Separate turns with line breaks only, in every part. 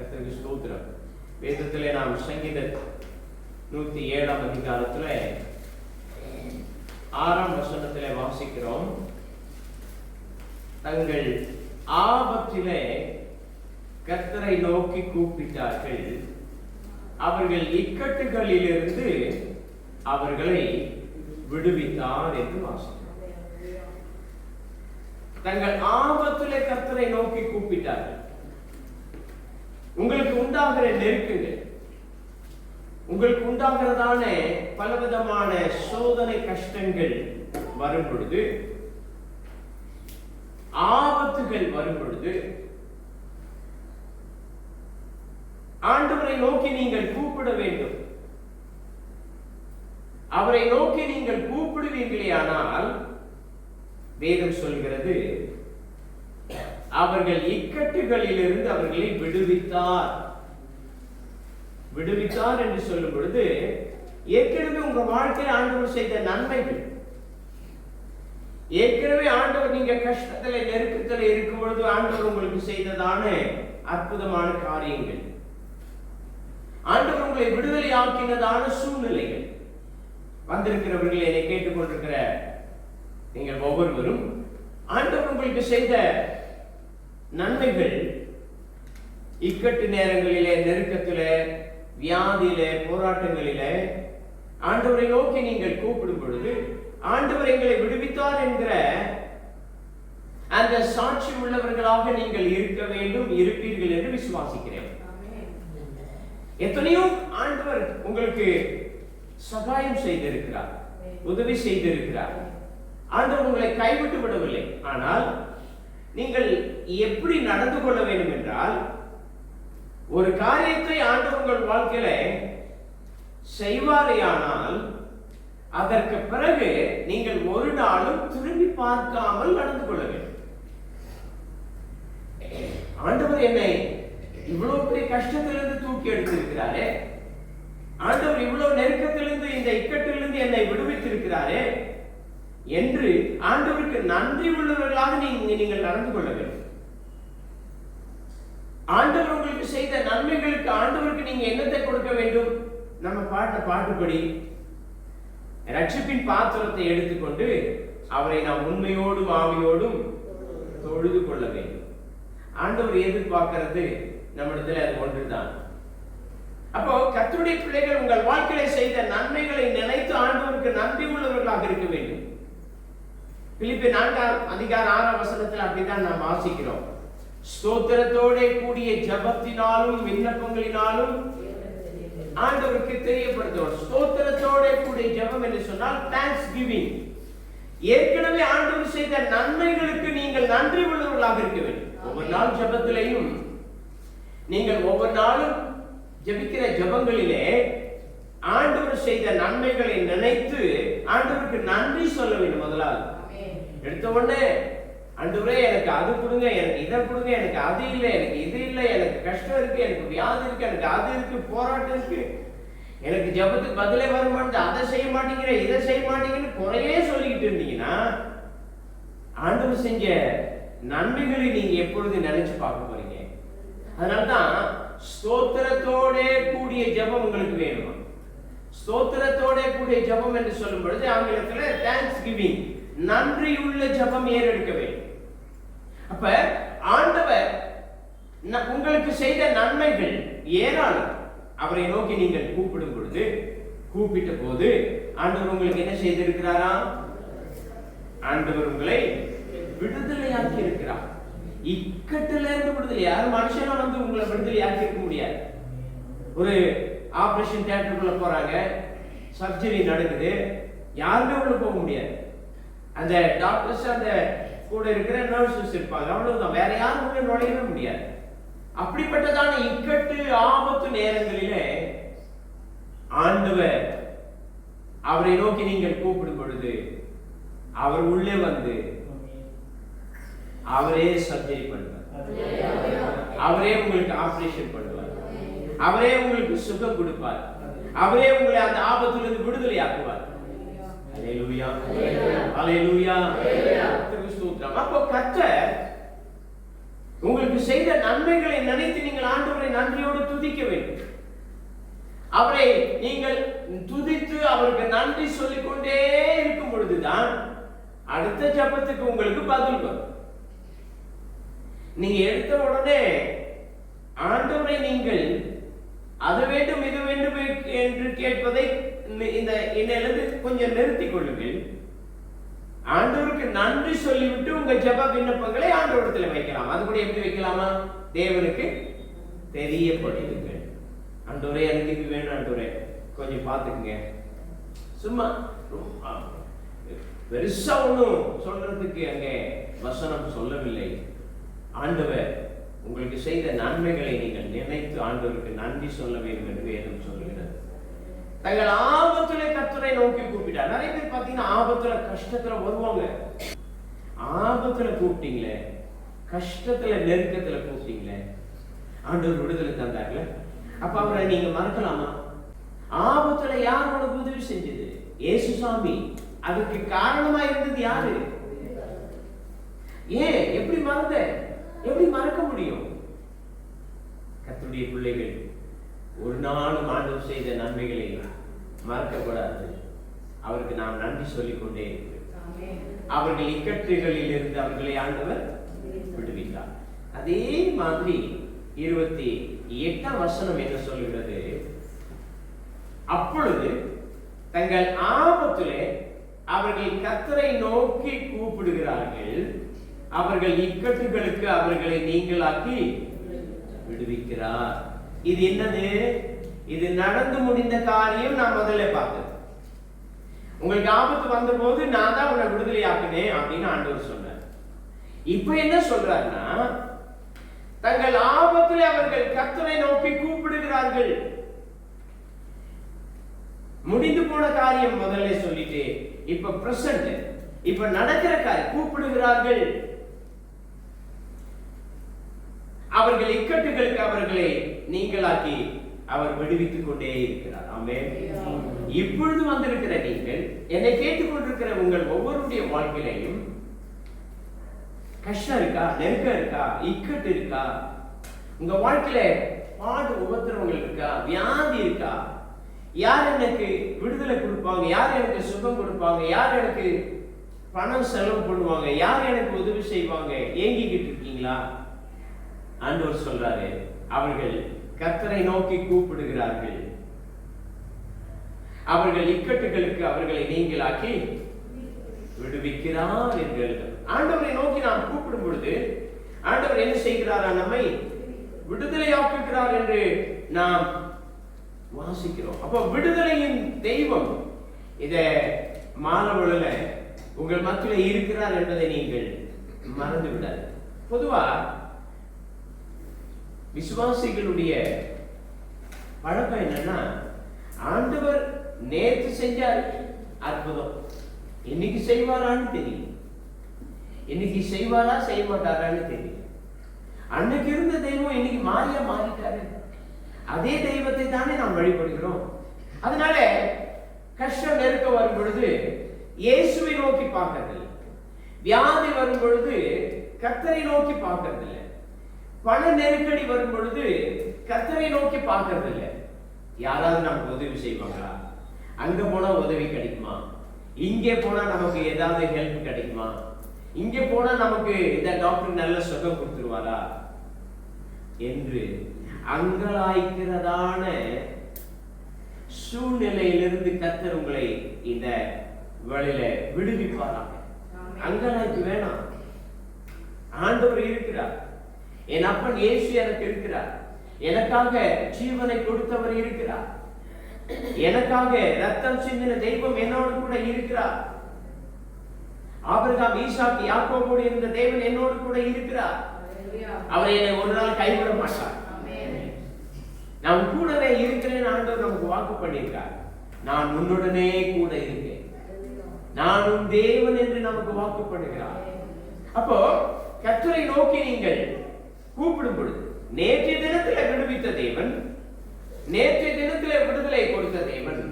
கத்திரிக்கு ஸ்தோத்திரம். வேதத்திலே நாம் சங்கீத நூத்தி ஏழாம் அதிகாரத்துல ஆறாம் வசனத்திலே வாசிக்கிறோம். தங்கள் ஆபத்திலே கர்த்தரை நோக்கி கூப்பிட்டார்கள். அவர்கள் இக்கட்டுகளிலிருந்து அவர்களை விடுவித்தார் என்று வாசிக்கிறோம். தங்கள் ஆபத்திலே கத்தரை நோக்கி கூப்பிட்டார்கள். உங்களுக்கு உண்டாகிற நெருக்குங்கள் உங்களுக்கு உண்டாகிறதான பலவிதமான சோதனை கஷ்டங்கள் வரும் பொழுது ஆபத்துகள் வரும் பொழுது ஆண்டவரை நோக்கி நீங்கள் கூப்பிட வேண்டும். அவரை நோக்கி நீங்கள் கூப்பிடுவீர்களேயானால் வேதம் சொல்கிறது அவர்கள் இக்கட்டுகளிலிருந்து அவர்களை விடுவித்தார். விடுவித்தார் என்று சொல்லும் பொழுது ஏற்கனவே உங்க வாழ்க்கையில் ஆண்டவர் செய்த நன்மைகள் ஏற்கனவே ஆண்டவர் நீங்க கஷ்டத்துல நெருக்கத்துல இருக்கும் பொழுது ஆண்டவர் உங்களுக்கு செய்ததான அற்புதமான காரியங்கள். ஆண்டவர் உங்களை விடுதலை ஆக்கினதான சூழ்நிலைகள். வந்திருக்கிறவர்கள் என்னை கேட்டுக்கொண்டிருக்கிற நீங்கள் ஒவ்வொருவரும் ஆண்டவர் உங்களுக்கு செய்த நன்மைகள் இக்கட்டு நேரங்களிலே நெருக்கத்திலே வியாதியிலே போராட்டங்களிலே ஆண்டவரை நோக்கி நீங்கள் கூப்பிடும் பொழுது ஆண்டவர் எங்களை விடுவித்தார் என்கிற அந்த சாட்சி உள்ளவர்களாக நீங்கள் இருக்க வேண்டும் இருப்பீர்கள் என்று விசுவாசிக்கிறேன். எத்தனையோ ஆண்டவர் உங்களுக்கு சகாயம் செய்திருக்கிறார் உதவி செய்திருக்கிறார். ஆண்டவர் உங்களை கைவிட்டு விடவில்லை. ஆனால் நீங்கள் எப்படி நடந்து கொள்ள வேண்டும் என்றால் ஒரு காரியத்தை ஆண்டவர் உங்கள் வாழ்க்கையில செய்வாரேயானால் அதற்கு பிறகு நீங்கள் ஒரு நாளும் திரும்பி பார்க்காமல் நடந்து கொள்ள வேண்டும். ஆண்டவர் என்னை இவ்வளவு பெரிய கஷ்டத்திலிருந்து தூக்கி எடுத்திருக்கிறாரே. ஆண்டவர் இவ்வளவு நெருக்கத்திலிருந்து இந்த இக்கட்டிலிருந்து என்னை விடுவித்திருக்கிறாரே. என்று ஆண்டவருக்கு நன்றி உள்ளவர்களாக நீங்க நீங்கள் நடந்து கொள்ள வேண்டும். ஆண்டவர் உங்களுக்கு செய்த நன்மைகளுக்கு ஆண்டவருக்கு நீங்க என்னத்தை கொடுக்க வேண்டும்? நம்ம பாட்ட பாட்டுப்படி ரட்சிப்பின் பாத்திரத்தை எடுத்துக்கொண்டு அவரை நாம் உண்மையோடும் ஆவியோடும் தொழுது கொள்ள வேண்டும். ஆண்டவர் எதிர்பார்க்கிறது நம்மிடத்தில் அது ஒன்றுதான். அப்போ கத்துடைய பிள்ளைகள் உங்கள் வாழ்க்கையில செய்த நன்மைகளை நினைத்து ஆண்டவருக்கு நன்றி உள்ளவர்களாக இருக்க வேண்டும். பிலிப்பி நான்காம் அதிகார ஆறாம் வசனத்தில் அப்படிதான் நாம் வாசிக்கிறோம். ஸ்தோத்திரத்தோட கூடிய ஜபத்தினாலும் விண்ணப்பங்களினாலும் ஆண்டவருக்கு தெரியப்படுத்துவோம் ஸ்தோத்திரத்தோட கூடிய ஜபம் என்று சொன்னால் தேங்க்ஸ் கிவிங் ஏற்கனவே ஆண்டவர் செய்த நன்மைகளுக்கு நீங்கள் நன்றி உள்ளவர்களாக இருக்க வேண்டும். ஒவ்வொரு நாள் ஜபத்திலையும் நீங்கள் ஒவ்வொரு நாளும் ஜபிக்கிற ஜபங்களிலே ஆண்டவர் செய்த நன்மைகளை நினைத்து ஆண்டவருக்கு நன்றி சொல்ல வேண்டும் முதலாவது. எடுத்த உடனே அன்றுவரே எனக்கு அது கொடுங்க எனக்கு இதை கொடுங்க எனக்கு அது இல்லை எனக்கு இது இல்லை எனக்கு கஷ்டம் இருக்கு எனக்கு வியாதி இருக்கு எனக்கு அது இருக்கு போராட்டம் இருக்கு. எனக்கு ஜபத்துக்கு பதிலே வர மாட்டேன் அதை செய்ய மாட்டேங்கிற இதை செய்ய மாட்டேங்கன்னு குறையே சொல்லிக்கிட்டு இருந்தீங்கன்னா ஆண்டவர் செஞ்ச நன்மைகளை நீங்க எப்பொழுது நினைச்சு பார்க்க போறீங்க? அதனால்தான் ஸ்தோத்திரத்தோட கூடிய ஜபம் உங்களுக்கு வேணும்? ஸ்தோத்திரத்தோட கூடிய ஜபம் என்று சொல்லும் பொழுது ஆங்கிலத்துல தேங்க்ஸ் கிவிங் நன்றியுள்ள ஜபம் ஏறெடுக்க வேண்டும். அப்ப ஆண்டவர் உங்களுக்கு செய்த நன்மைகள் ஏராளம். அவரை நோக்கி நீங்கள் கூப்பிடும் பொழுது கூப்பிட்ட போது ஆண்டவர் உங்களுக்கு என்ன செய்திருக்கிறாரா? ஆண்டவர் உங்களை விடுதலையாக்கி இருக்கிறார். இக்கட்டுல இருந்து விடுதலை. யாரும் மனுஷனா வந்து உங்களை விடுதலையாக்கி இருக்க முடியாது. ஒரு ஆபரேஷன் தியேட்டருக்குள்ள போறாங்க. சர்ஜரி நடக்குது. யாருமே உள்ள போக முடியாது. அந்த டாக்டர்ஸ் அந்த கூட இருக்கிற நர்சஸ் இருப்பாங்க. அவ்வளவுதான் வேற யாரும் உள்ள நுழையவே முடியாது. அப்படிப்பட்டதான இக்கட்டு ஆபத்து நேரங்களிலே ஆண்டவர் அவரை நோக்கி நீங்கள் கூப்பிடும் பொழுது அவர் உள்ளே வந்து அவரே சர்ஜரி பண்ணுவார். அவரே உங்களுக்கு ஆபரேஷன் பண்ணுவார். அவரே உங்களுக்கு சுகம் கொடுப்பார். அவரே உங்களை அந்த ஆபத்திலிருந்து விடுதலை ஆக்குவார் அல்லேலூயா அல்லேலூயா கர்த்தருக்கு ஸ்தோத்திரம் அப்போ கர்த்தர் உங்களுக்கு செய்த நன்மைகளை நினைத்து நீங்கள் ஆண்டவரை நன்றி துதிக்க வேண்டும். அவரை நீங்கள் துதித்து அவருக்கு நன்றி சொல்லிக் கொண்டே இருக்கும் பொழுதுதான் அடுத்த ஜபத்துக்கு உங்களுக்கு பதில் வரும். நீங்க எடுத்த உடனே ஆண்டவரை நீங்கள் அது வேண்டும் இது வேண்டும் என்று கேட்பதை இந்த இன்னிலிருந்து கொஞ்சம் நிறுத்திக் கொள்ளுங்கள். ஆண்டவருக்கு நன்றி சொல்லிவிட்டு உங்க ஜப விண்ணப்பங்களை ஆண்டவரத்தில் வைக்கலாம். அது கூட எப்படி வைக்கலாமா? தேவனுக்கு தெரியப்படுத்துங்கள். ஆண்டவரே எனக்கு இது வேணும் ஆண்டவரே. கொஞ்சம் பார்த்துக்குங்க. சும்மா ரொம்ப பெருசா ஒன்றும் சொல்றதுக்கு அங்கே வசனம் சொல்லவில்லை. ஆண்டவர் உங்களுக்கு செய்த நன்மைகளை நீங்கள் நினைத்து ஆண்டவருக்கு நன்றி சொல்ல வேண்டும் என்று வேதம் சொல்லுகிறது தங்கள் ஆபத்துல கர்த்தரை நோக்கி கூப்பிட்டார். நிறைய பேர் பார்த்தீங்கன்னா ஆபத்துல கஷ்டத்துல வருவாங்க. ஆபத்துல கூப்பிட்டீங்களே கஷ்டத்துல நெருக்கத்துல கூப்பிட்டீங்களே ஆண்டவர் விடுதலை தந்தார்ல அப்ப அவரை நீங்க மறக்கலாமா? ஆபத்துல யார் உனக்கு உதவி செஞ்சது? ஏசு சாமி. அதுக்கு காரணமா இருந்தது யாரு? ஏன்? எப்படி மறந்த? எப்படி மறக்க முடியும்? கத்துடைய பிள்ளைகள் ஒரு நாளும் ஆண்டவர் செய்த நன்மைகளை மறக்கக்கூடாது. அவருக்கு நாம் நன்றி சொல்லிக் கொண்டே இருக்கிறோம் அவர்கள் இக்கட்டுகளில் இருந்து அவர்களை ஆண்டவர் விடுவித்தார். அதே மாதிரி இருபத்தி எட்டாம் வசனம் என்ன சொல்கிறது அப்பொழுது தங்கள் ஆபத்திலே அவர்கள் கத்தரை நோக்கி கூப்பிடுகிறார்கள். அவர்கள் இக்கட்டுகளுக்கு அவர்களை நீங்களாக்கி விடுவிக்கிறார். இது என்னது? இது நடந்து முடிந்த காரியம் நான் முதல்ல பார்த்தேன் உங்களுக்கு ஆபத்து வந்த போது நான் தான் உன்னை விடுதலை ஆக்கினேன் அப்படின்னு ஆண்டவர் சொன்னார். இப்ப என்ன சொல்றாருன்னா தங்கள் ஆபத்தில் அவர்கள் கத்தரை நோக்கி கூப்பிடுகிறார்கள். முடிந்து போன காரியம் முதல்ல சொல்லிட்டு இப்ப பிரசன்ட் இப்ப நடக்கிற காரியம் கூப்பிடுகிறார்கள். அவர்கள் இக்கட்டுகளுக்கு அவர்களை நீங்களாக்கி அவர் விடுவித்துக் கொண்டே இருக்கிறார் ஆமே இப்பொழுது வந்திருக்கிற நீங்கள் என்னை கேட்டுக்கொண்டிருக்கிற உங்கள் ஒவ்வொருடைய வாழ்க்கையிலையும் கஷ்டம் இருக்கா? நெருக்கம் இருக்கா? இக்கட்டு இருக்கா? உங்க வாழ்க்கையில பாடு உபத்திரவங்கள் இருக்கா? வியாதி இருக்கா? யார் எனக்கு விடுதலை கொடுப்பாங்க? யார் எனக்கு சுகம் கொடுப்பாங்க? யார் எனக்கு பணம் செலவு பண்ணுவாங்க? யார் எனக்கு உதவி செய்வாங்க? ஏங்கிக்கிட்டு இருக்கீங்களா? ஆண்டவர் சொல்றாரு அவர்கள் கத்தரை நோக்கி கூப்பிடுகிறார்கள். அவர்கள் இக்கட்டுகளுக்கு அவர்களை நீங்களாக்கி விடுவிக்கிறார் என்று ஆண்டவரை நோக்கி நாம் கூப்பிடும் பொழுது ஆண்டவர் என்ன செய்கிறாரா? நம்மை விடுதலையாக்குகிறார் என்று நாம் வாசிக்கிறோம். அப்போ விடுதலையின் தெய்வம் இத மாணவர்கள உங்கள் மத்தியில் இருக்கிறார் என்பதை நீங்கள் மறந்து விடாது பொதுவா விசுவாசிகளுடைய பழக்கம் என்னன்னா ஆண்டவர் நேற்று செஞ்சார். அற்புதம். இன்னைக்கு செய்வாரான்னு தெரியும் இன்னைக்கு செய்வாரா செய்ய மாட்டாரான்னு தெரியும் அன்னைக்கு இருந்த தெய்வம் இன்னைக்கு மாறியா மாறிட்டாரு. அதே தெய்வத்தை தானே நாம் வழிபடுகிறோம். அதனால கஷ்டம் நெருக்க வரும் பொழுது இயேசுவை நோக்கி பார்க்கறதில்லை. வியாதி வரும் பொழுது கத்தரை நோக்கி பார்க்கறதில்லை. பண நெருக்கடி வரும் பொழுது கத்தரை நோக்கி பார்க்கறதில்லை. யாராவது நமக்கு உதவி செய்வாங்களா? அங்க போனா உதவி கிடைக்குமா? இங்கே போனா நமக்கு ஏதாவது ஹெல்ப் கிடைக்குமா? இங்கே போனா நமக்கு இந்த டாக்டர் நல்ல சுகம் கொடுத்துருவாரா? என்று அங்கலாய்க்கிறதான சூழ்நிலையிலிருந்து கத்தர் உங்களை இந்த வேளையில விடுவிப்பாராங்க அங்கலாய்க்கு வேணாம். ஆண்டவர் இருக்கிறார். என் அப்பன் இயேசு எனக்கு இருக்கிறார். எனக்காக ஜீவனை கொடுத்தவர் இருக்கிறார். எனக்காக ரத்தம் சிந்தின தெய்வம் என்னோடு கூட இருக்கிறார். ஆபிரகாம் ஈசாக்கு யாக்கோபோடு இருந்த தேவன் என்னோடு கூட இருக்கிறார். அவர் என்னை ஒரு நாள் கைவிட மாட்டார். நான் கூடவே இருக்கிறேன் ஆண்டவர் நமக்கு வாக்கு பண்ணியிருக்கார். நான் உன்னுடனே கூட இருக்கேன். நான் உன் தேவன் என்று நமக்கு வாக்கு பண்ணுகிறார். அப்போ கத்துரை நோக்கி நீங்கள் கூப்பிடும் பொழுது நேற்றைய தினத்தில் விடுவித்த தேவன் நேற்றைய தினத்தில் விடுதலை கொடுத்த தேவன்.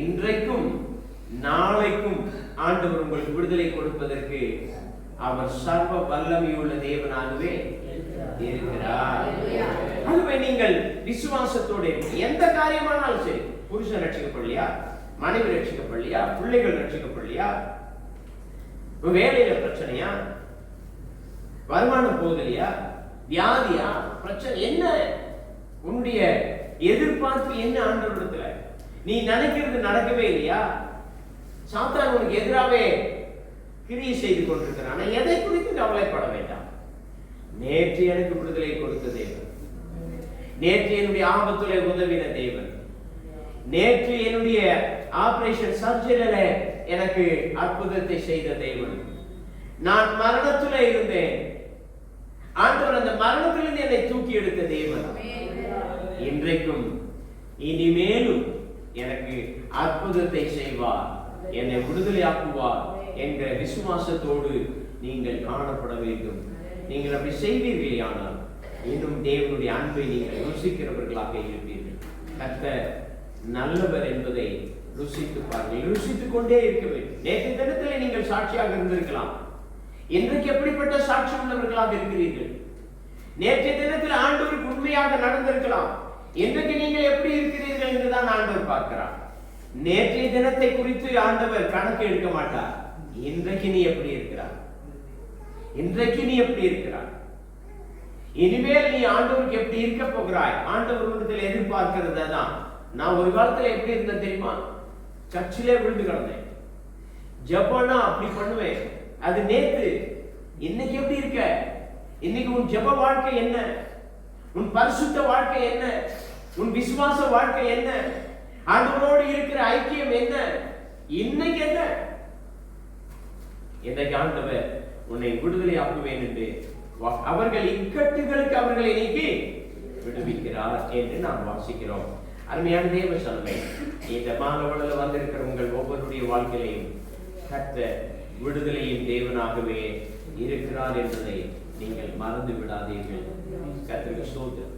இன்றைக்கும் நாளைக்கும் ஆண்டவர் உங்களுக்கு விடுதலை கொடுப்பதற்கு அவர் சர்வ வல்லமையுள்ள தேவனாகவே இருக்கிறார். அதுவே நீங்கள் விசுவாசத்தோடு எந்த காரியமானாலும் சரி புருஷன் ரட்சிக்கப்படலையா? மனைவி ரட்சிக்கப்படலையா? பிள்ளைகள் ரட்சிக்கப்படலையா? வேலையில பிரச்சனையா? வருமானம் போகலையா? வியாதியா? பிரச்சனை. என்ன? உன்னுடைய எதிர்பார்ப்பு என்ன ஆண்டவரிடத்துல? நீ நினைக்கிறது நடக்கவே இல்லையா? சாத்தான் உனக்கு எதிராகவே கிரியை செய்து கொண்டிருக்கிறான். ஆனால் எதை குறித்து கவலைப்பட வேண்டாம். நேற்று எனக்கு விடுதலை கொடுத்த தேவன். நேற்று என்னுடைய ஆபத்துல உதவின தேவன். நேற்று என்னுடைய ஆபரேஷன் சர்ஜரியில எனக்கு அற்புதத்தை செய்த தேவன். நான் மரணத்துல இருந்தேன். ஆண்டவர் அந்த மரணத்திலிருந்து என்னை தூக்கி எடுத்த தேவன். இன்றைக்கும் இனிமேலும் எனக்கு அற்புதத்தை செய்வார் என்னை விடுதலையாக்குவார் என்கிற விசுவாசத்தோடு நீங்கள் காணப்பட வேண்டும். நீங்கள் அப்படி செய்வீர்களேயானால் இன்னும் தேவனுடைய அன்பை நீங்கள் ருசிக்கிறவர்களாக இருப்பீர்கள். கர்த்தர் நல்லவர் என்பதை ருசித்து பாருங்கள். ருசித்துக் கொண்டே இருக்க வேண்டும். நேற்று தினத்திலே நீங்கள் சாட்சியாக இருந்திருக்கலாம். இன்றைக்கு எப்படிப்பட்ட சாட்சி உள்ளவர்களாக இருக்கிறீர்கள்? நேற்றைய தினத்தில் ஆண்டவருக்கு உண்மையாக நடந்திருக்கலாம். இன்றைக்கு நீங்கள் எப்படி இருக்கிறீர்கள் என்றுதான் ஆண்டவர் பார்க்கிறார். நேற்றைய தினத்தை குறித்து ஆண்டவர் கணக்கு எடுக்க மாட்டார். இன்றைக்கு நீ எப்படி இருக்கிறார் இன்றைக்கு நீ எப்படி இருக்கிறார் இனிமேல் நீ ஆண்டவருக்கு எப்படி இருக்க போகிறாய்? ஆண்டவர் உன்னிடத்தில் எதிர்பார்க்கிறத தான் நான் ஒரு காலத்துல எப்படி இருந்தேன் தெரியுமா? சர்ச்சிலே விழுந்து கிடந்தேன். ஜப்பானா அப்படி பண்ணுவேன். அது நேத்து இன்னைக்கு எப்படி இருக்க? இன்னைக்கு உன் ஜெப வாழ்க்கை என்ன? உன் பரிசுத்த வாழ்க்கை என்ன? உன் விசுவாச வாழ்க்கை என்ன? ஆண்டவரோடு இருக்கிற ஐக்கியம் என்ன? இன்னைக்கு என்ன? இன்றைக்கு ஆண்டவர் உன்னை விடுதலை ஆக்குவேன் என்று அவர்கள் இக்கட்டுகளுக்கு அவர்களை நீக்கி விடுவிக்கிறார் என்று நாம் வாசிக்கிறோம். அருமையான தேவ சன்மை இந்த மாணவர்கள் வந்திருக்கிற உங்கள் ஒவ்வொருடைய வாழ்க்கையிலையும் கத்த விடுதலையின் தேவனாகவே இருக்கிறார் என்பதை நீங்கள் மறந்து விடாதீர்கள் கத்திரிக்கை ஸ்தோத்திரம்.